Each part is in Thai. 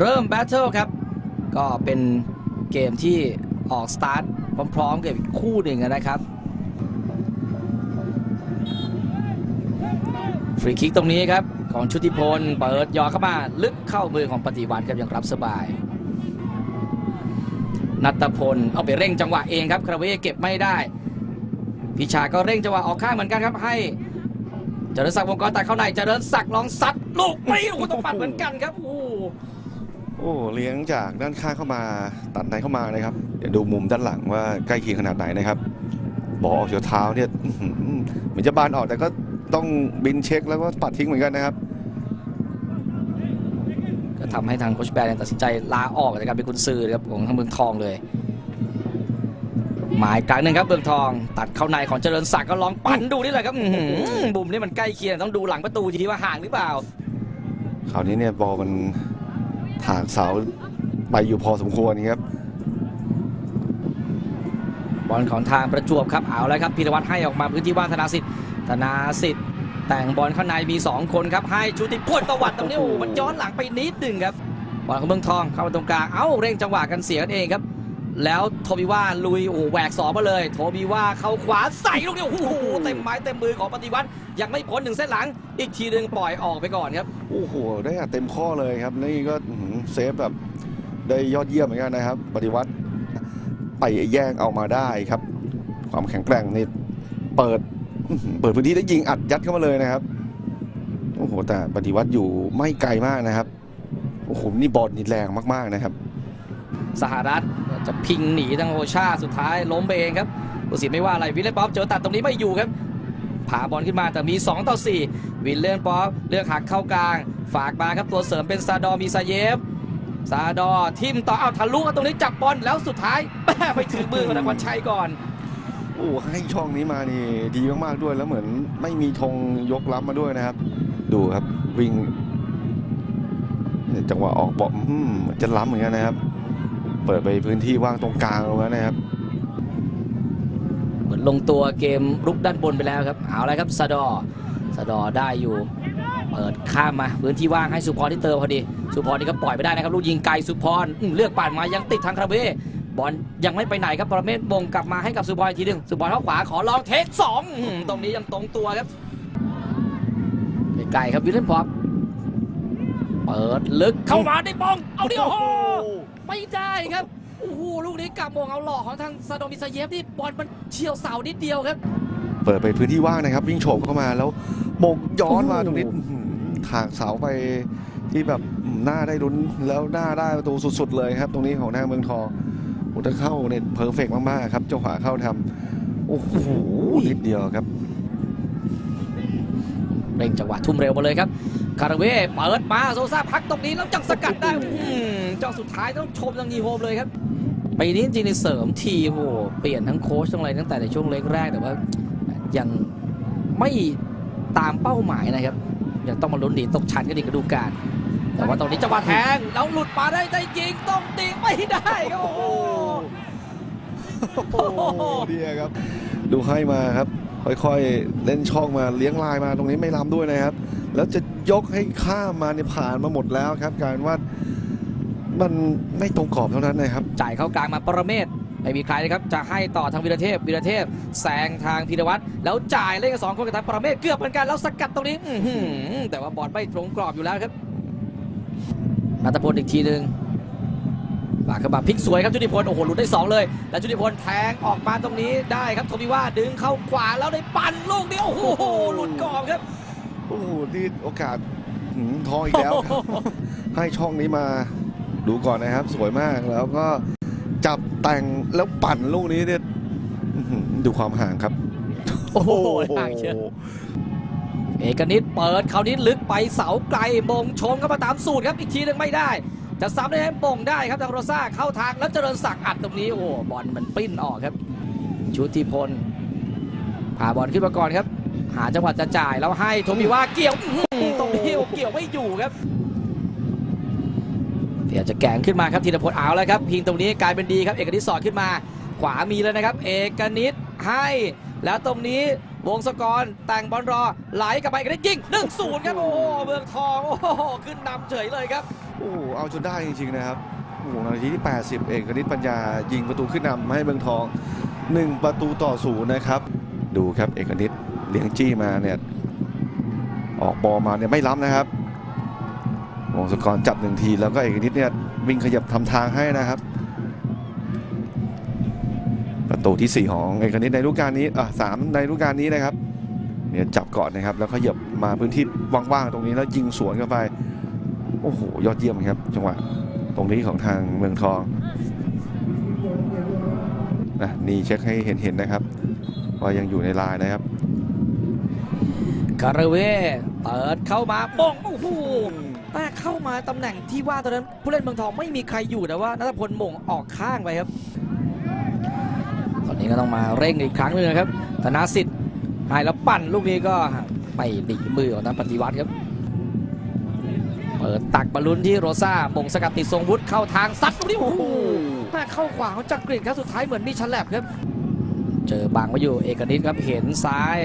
เริ่มแบทเทิลครับ ก็เป็นเกมที่ออกสตาร์ทพร้อมๆกับอีกคู่หนึ่งนะครับ ฟรีคิกตรงนี้ครับ ของชุติพล เปิดยอเข้ามาลึกเข้ามือของปฏิวัติครับยังรับสบาย นัตพล เอาไปเร่งจังหวะเองครับคาราเวเก็บไม่ได้ พิชาก็เร่งจังหวะออกข้างเหมือนกันครับ ให้เจริญศักดิ์วงกรตัดเข้าในเจริญศักดิ์ลองซัดลูกไม่โอ้โหต้องปัดเหมือนกันครับโโหโอ้เลี้ยงจากด้านข้างเข้ามาตัดในเข้ามานะครับ เดี๋ยวดูมุมด้านหลังว่าใกล้เคียงขนาดไหนนะครับบอลออกจากเท้าเนี่ยอื้อหือเหมือนจะบานออกแต่ก็ต้องบินเช็คแล้วก็ปัดทิ้งเหมือนกันนะครับ ก็ทำให้ทางโคชแบนเนี่ยตัดสินใจลาออกจากการเป็นกุนซือนะครับของทางเมืองทองเลย หมายกลางหนึ่งครับเมืองทอง ตัดเข้าในของเจริญศักดิ์ก็ลองปั่นดูนี่แหละครับอื้อหือบุมนี่มันใกล้เคียงต้องดูหลังประตูทีว่าห่างหรือเปล่าคราวนี้เนี่ยบอลมัน ถากเสาไปอยู่พอสมควรครับบอลของทางประจวบครับเอาแล้วครับพีรวัตรให้ออกมาพื้นที่ว่างธนาสิทธิ์ธนาสิทธิ์แต่งบอลข้างในมี 2 คนครับให้ชุติพลตวัดตรงนี้โอ้โหมันย้อนหลังไปนิดหนึ่งครับบอลของเมืองทองเข้ามาตรงกลางเอ้าเร่งจังหวะกันเสียกันเองครับ แล้วโทบิว่าลุยโอ้โหแหวกสองมาเลย โทบิว่าเข้าขวาใส่ลูกนี้โอ้โหเต็มไม้เต็มมือของปฏิวัติยังไม่พ้นหนึ่งเส้นหลัง อีกทีหนึ่งปล่อยออกไปก่อนครับโอ้โหได้อัดเต็มข้อเลยครับนี่ก็อื้อหือ เซฟแบบได้ยอดเยี่ยมเหมือนกันนะครับ ปฏิวัติไปแย่งเอามาได้ครับ ความแข็งแกร่งนี่เปิดเปิดพื้นที่ได้ยิงอัดยัดเข้ามาเลยนะครับโอ้โหแต่ปฏิวัติอยู่ไม่ไกลมากนะครับโอ้โหนี่บอลนี่แรงมากๆนะครับ สหรัฐจะพิงหนีทางโอชาสุดท้ายล้มไปเองครับผู้สินไม่ว่าอะไรวิลเลนป๊อปเจอตัดตรงนี้ไม่อยู่ครับผาบอลขึ้นมาแต่มี 2 ต่อ 4 วิลเลนป๊อปเลือกหักเข้ากลาง ฝากมาครับตัวเสริมเป็นซาดอมีซาเยฟ ซาดอร์ทิมต่อเอาทะลุเอาตรงนี้จับบอลแล้วสุดท้ายแม่ไปถึงมือของนักวันชัยก่อนโอ้ให้ช่องนี้มานี่ดีมากๆด้วยแล้วเหมือนไม่มีธงยกรับมาด้วยนะครับ ดูครับวิ่งเนี่ยจังหวะออกบอลอื้อหือเหมือนจะล้ำเหมือนกันนะครับ เปิดไปพื้นที่ว่างตรงกลางตรงนั้นนะครับ เหมือนลงตัวเกมรุกด้านบนไปแล้วครับเอาละครับซาดอร์ซาดอร์ได้อยู่ เปิดข้ามมาพื้นที่ว่างให้สุพรที่เติมพอดี สุพรนี่ก็ปล่อยไปได้นะครับลูกยิงไกลสุพรอื้อเลือกปั่นมายังติดทางคาราเวบอลยังไม่ไปไหนครับปรเมศบงกลับมาให้กับสุพรอีกทีหนึงสุพรเข้าขวาขอลองเทคสองอื้อตรงนี้ยังตรงตัวครับไกลๆครับวิลเลนพอปเปิดลึกเข้ามาได้บองเอาเดียวโอ้โหไม่ได้ครับโอ้โหลูกนี้กลับมงเอาหลอกของทางซาโดมิซาเยฟนี่บอลมันเฉียวเสานิดเดียวครับ เปิดไปพื้นที่ว่างนะครับ วิ่งโฉบเข้ามาแล้วมงย้อนมาโอ้โหตรงนี้อื้อหือ ถากเสาไปที่แบบหน้าได้ลุ้นแล้วหน้าได้ประตูสุด ๆ เลยครับ ตรงนี้ของทางเมืองทองโอ้ถ้าเข้าเนี่ยเพอร์เฟกมากๆครับเจ้าขวาเข้าทำโอ้โหนิดเดียวครับเร่งจังหวะทุ่มเร็วมาเลยครับคาราเวเปิดมาโซซ่าพักตรงนี้แล้วจังสกัดได้เจ้าสุดท้ายต้องชมทางยีโฮมเลยครับปีนี้จริงๆในเสริมทีโหเปลี่ยนทั้งโค้ชทั้งอะไรตั้งแต่ในช่วงเล็กแรกแต่ว่ายังไม่ตามเป้าหมายนะครับ ยังต้องมาลุ้นหนีตกชั้นกันอีกฤดูกาลแต่ว่าตรงนี้จังหวะแทงแล้วหลุดมาได้ได้ยิงต้องตีไม่ได้โอ้โหโอ้โหดีครับ ดูให้มาครับ ค่อยๆ เล่นช่องมาเลี้ยงลายมาตรงนี้ไม่ล้ำด้วยนะครับ แล้วจะยกให้ข้ามมาเนี่ยผ่านมาหมดแล้วครับกลารว่ามันไม่ตรงกรอบเท่านั้นนะครับ จ่ายเข้ากลางมาปรเมศ ไม่มีใครนะครับจะให้ต่อทางวีรเทพวีรเทพแซงทางพีรวัตรแล้วจ่ายเล่นกันสองคนกับทางปรเมศเกือบเหมือนกันแล้วสกัดตรงนี้อื้อหือแต่ว่าบอลไม่ตรงกรอบอยู่แล้วครับนัทพลอีกทีหนึ่งปากเข้ามาพลิกสวยครับจุติพลโอ้โหหลุดได้สองเลย แล้วจุติพลแทงออกมาตรงนี้ได้ครับโทบิว่าดึงเข้าขวาแล้วได้ปั่นลูกนี้โอ้โหหลุดกรอบครับโอ้โหนี่โอกาสหืมทองอีกแล้วครับให้ช่องนี้มาดูก่อนนะครับ สวยมากแล้วก็ จับแต่งแล้วปั่นลูกนี้เนี่ยดูความห่างครับ โอ้โหห่างเชียวเอกนิตเปิดคราวนี้ลึกไปเสาไกลมงชงเข้ามาตามสูตรครับอีกทีนึงไม่ได้ จะซ้ำได้ไหมมงได้ครับทางโรซ่าเข้าทางแล้วเจริญศักดิ์อัดตรงนี้โอ้บอลมันปิ้นออกครับชุติพลพาบอลขึ้นมาก่อนครับ หาจังหวะจะจ่ายแล้วให้โทมิว่าเกี่ยวตรงนี้เกี่ยวไม่อยู่ครับ เดี๋ยวจะแกงขึ้นมาครับธีรพลเอาแล้วครับพิงตรงนี้กลายเป็นดีครับเอกนิตสอดขึ้นมา ขวามีแล้วนะครับ เอกนิตให้แล้วตรงนี้วงศกรแต่งบอลรอไหลกลับไปเอกนิตยิง1-0ครับ โอ้โหเมืองทองโอ้โหขึ้นนำเฉยเลยครับโอ้โหเอาจนได้จริงๆนะครับโอ้โหนาทีที่ 80 เอกนิตปัญญายิงประตูขึ้นนำให้เมืองทอง 1 ประตูต่อศูนย์นะครับ ดูครับเอกนิตเลี้ยงจี้มาเนี่ยออกบอลมาเนี่ยไม่ล้ำนะครับ วงศกรจับหนึ่งทีแล้วก็เอกนิตเนี่ยวิ่งขยับทำทางให้นะครับ ประตูที่ 4 ของเอกนิตในฤดูกกาลนี้อะสามในฤดูกกาลนี้นะครับเนี่ยจับก่อนนะครับ แล้วขยับมาพื้นที่ว่างๆตรงนี้แล้วยิงสวนเข้าไปโอ้โหยอดเยี่ยมครับจังหวะตรงนี้ของทางเมืองทองนะนี่เช็คให้เห็นๆนะครับว่ายังอยู่ในลายนะครับ คาราเว เปิดเข้ามาบงโอ้โหแต่เข้ามาตำแหน่งที่ว่าตอนนั้นผู้เล่นเมืองทองไม่มีใครอยู่แต่ว่านัทพลมงออกข้างไปครับ ตอนนี้ก็ต้องมาเร่งอีกครั้งหนึ่งนะครับธนาสิทธิ์ให้แล้วปั่นลูกนี้ก็ไปหนีมือของนักปฏิวัติครับเปิดตักบอลลุนที่โรซ่าบ่งสกัดติดทรงวุฒิเข้าทางซัดลูกนี้โอ้โหแม่เข้าขวาของจักริดครับสุดท้ายเหมือนมีฉลับครับ เจอบังไว้อยู่เอกนิตครับเห็นซ้าย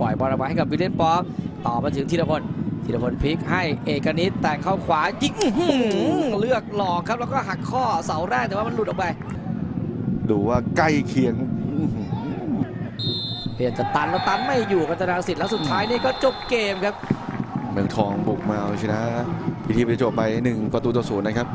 ปล่อยบอลออกมาให้กับวิลเลนป๊อปต่อมาถึงธีรพลธีรพลพลิกให้เอกนิตแต่งเข้าขวายิงอื้อหือเลือกหลอกครับแล้วก็หักข้อเสาแรกแต่ว่ามันหลุดออกไป ดูว่าใกล้เคียงอื้อหือเปลี่ยนจะตันแล้วตันไม่อยู่กับธนาสิทธิ์แล้วสุดท้ายนี่ก็จบเกมครับเมืองทองบุกมาเอาชนะพิธีไปจบไป1ประตูต่อศูนย์นะครับ